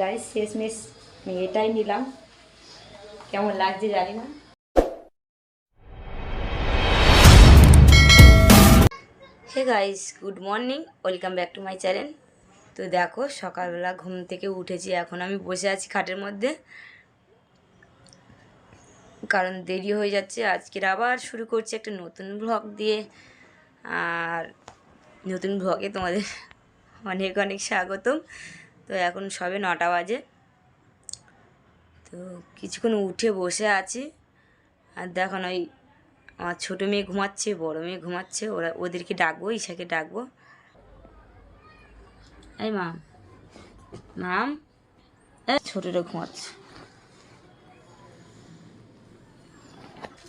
গাড়ি শেষমেশ এটাই নিলাম। কেমন লাগছে জানি না। Hey guys, good morning, welcome back to my channel. তো দেখো, সকালবেলা ঘুম থেকে উঠেছি, এখন আমি বসে আছি খাটের মধ্যে। কারণ দেরি হয়ে যাচ্ছে, আজকের আবার শুরু করছি একটা নতুন ব্লগ দিয়ে। আর নতুন ব্লগে তোমাদের অনেক অনেক স্বাগতম। তো এখন সবে নটা বাজে। তো কিছুক্ষণ উঠে বসে আছি। আর দেখো না, ওই আমার ছোটো মেয়ে ঘুমাচ্ছে, বড় মেয়ে ঘুমাচ্ছে, ওরা, ওদেরকে ডাকবো, ঈশাকে ডাকবো। এই মাম মাম ছোটোটা ঘুমাচ্ছে।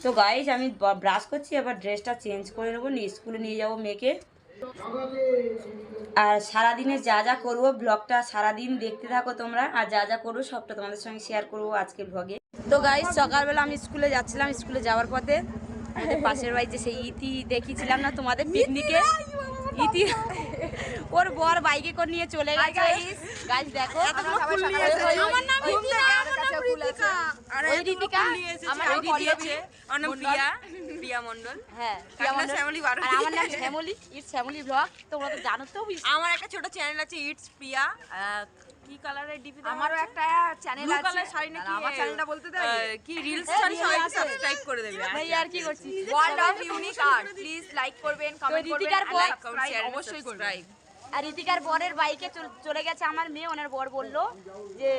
তো গাইজ আমি ব্রাশ করছি, এবার ড্রেসটা চেঞ্জ করে নেব স্কুলে নিয়ে যাব মেয়েকে। আর সারাদিনে যা যা করব ব্লগটা সারাদিন দেখতে থাকো তোমরা। আর যা যা করব সবটা তোমাদের সঙ্গে শেয়ার করব আজকে ব্লগে তো গাইজ সকালবেলা আমি স্কুলে যাচ্ছিলাম স্কুলে যাওয়ার পথে আমাদের পাশের বাড়িতে সেই ইতি দেখিয়েছিলাম না তোমাদের পিকনিকে ইতি ওর বর বাইকে করে নিয়ে চলে গেছে। গাইজ দেখো আমার নাম ঋতিকা। ওই ঋতিকা আমার নাম দিয়েছে প্রিয়া প্রিয়া মন্ডল। হ্যাঁ কাকিনা মণ্ডল। শ্যামলী। আর আমার নাম শ্যামলী ইটস শ্যামলী ব্লগ তোমরা তো জানো তো আমার একটা ছোট চ্যানেল আছে ইটস প্রিয়া। কি কালারের ডিপি আমারও একটা চ্যানেল আছে। কালার শাড়ি নাকি আমার চ্যানেলটা বলতে আহ, কি রিলস হ্যাঁ, শাড়ি সবাই সাবস্ক্রাইব করে দেবে ভাই আর কি করছিস? World of unique art please like করবেন কমেন্ট করবেন আর বর- অবশ্যই করবেন আর ঋতিকার বরের বাইকে চল- চলে গেছে। আমার মেয়ে ওনার বর বলল যে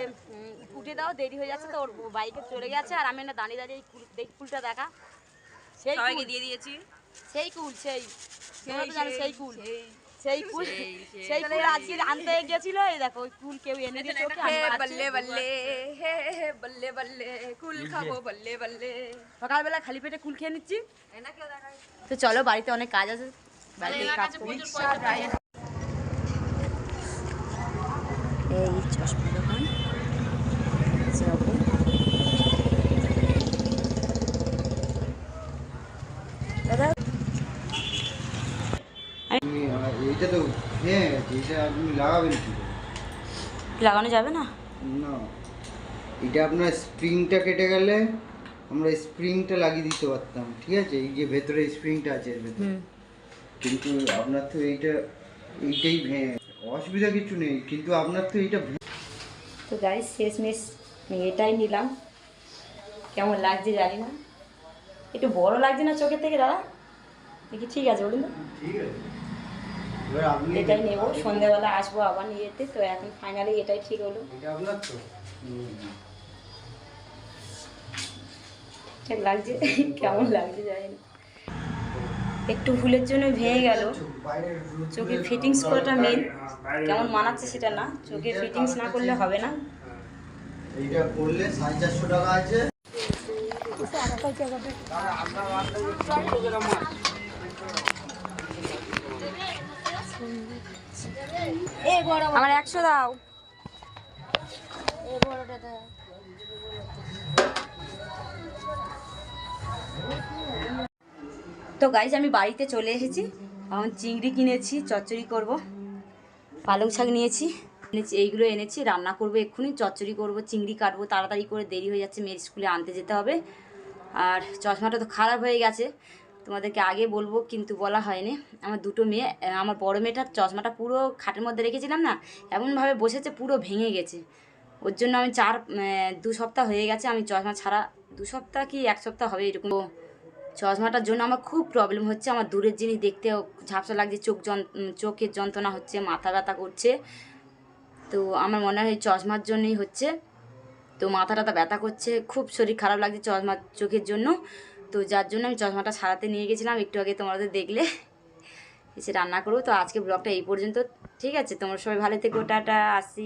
উঠে দাও দেরি হয়ে যাচ্ছে তো। ওর বাইকে চলে গেছে। আর আমি না দাঁড়িয়ে দাঁড়িয়ে এই কুল- দেখ ফুলটা দেখা। সেই সবাইকে দিয়ে দিয়েছি। সেই কুল সেই। সেই কুল। সেই- কুল সেই, কুল আজকে আনতে গেছিল। এই দেখো ওই কুল কেউ এনে দিয়েছে ওকে বল্লে বল্লে হে হে বল্লে বল্লে। কুল খাব বল্লে বল্লে। সকালবেলা খালি পেটে কুল খেয়ে নিচ্ছি। তো চলো বাড়িতে অনেক কাজ আছে। বাড়িতে কাজ করি এই চশমা দোকান। দাদা? এইটা তো হ্যাঁ এইটা আপনি লাগাবেন কি লাগানো যাবে না? না। এটা আপনার স্প্রিংটা কেটে গেলে আমরা স্প্রিংটা লাগিয়ে দিতে পারতাম ঠিক আছে? এই যে ভেতরে স্প্রিংটা আছে এর ভেতরে। কিন্তু আপনার তো এইটা এইটাই ভেঙে অসুবিধা কিছু নেই কিন্তু আপনার তো এইটা তো গাড়ি শেষমেশ আমি এটাই নিলাম। কেমন লাগছে জানি না। একটু বড় লাগছে না চোখের থেকে দাদা? দেখি ঠিক আছে বলুন এটাই নেব সন্ধ্যেবেলা আসব আবার নিয়ে যেতে তো এখন ফাইনালি এটাই ঠিক হলো। লাগছে? কেমন লাগছে জানি না। একটু ভুলের জন্য ভেঙে গেল। চোখে ফিটিংস করাটা মেন কেমন মানাচ্ছে সেটা না চোখে ফিটিংস না করলে হবে না। এইটা করলে সাড়ে চারশো টাকা আছে। আমার একশো দাও। তো গাইজ আমি বাড়িতে চলে এসেছি। এখন চিংড়ি কিনেছি, চচ্চড়ি করব। পালং শাক নিয়েছি। এনেছি, এইগুলো এনেছি, রান্না করব এক্ষুনি। চচ্চড়ি করব, চিংড়ি কাটবো, তাড়াতাড়ি করে দেরি হয়ে যাচ্ছে, মেয়ের স্কুলে আনতে যেতে হবে। আর চশমাটা তো খারাপ হয়ে গেছে। তোমাদেরকে আগে বলব, কিন্তু বলা হয়নি। আমার দুটো মেয়ে, আমার বড় মেয়েটার চশমাটা পুরো খাটের মধ্যে রেখেছিলাম না, এমনভাবে বসেছে, পুরো ভেঙে গেছে। ওর জন্য আমি চার দু সপ্তাহ হয়ে গেছে, আমি চশমা ছাড়া, দু সপ্তাহ কি এক সপ্তাহ হবে এরকম। চশমাটার জন্য আমার খুব প্রবলেম হচ্ছে। আমার দূরের জিনিস দেখতেও ঝাপসা লাগছে, চোখ চোখের যন্ত্রণা হচ্ছে, মাথা ব্যথা করছে। তো আমার মনে হয় চশমার জন্যই হচ্ছে। তো মাথা টাথা ব্যথা করছে, খুব শরীর খারাপ লাগছে চশমা চোখের জন্য। তো যার জন্য আমি চশমাটা সারাতে নিয়ে গেছিলাম, একটু আগে তোমাদের দেখলে। এসে রান্না করব। তো আজকে ব্লগটা এই পর্যন্ত। ঠিক আছে, তোমরা সবাই ভালো থেকো, টাটা, আসি।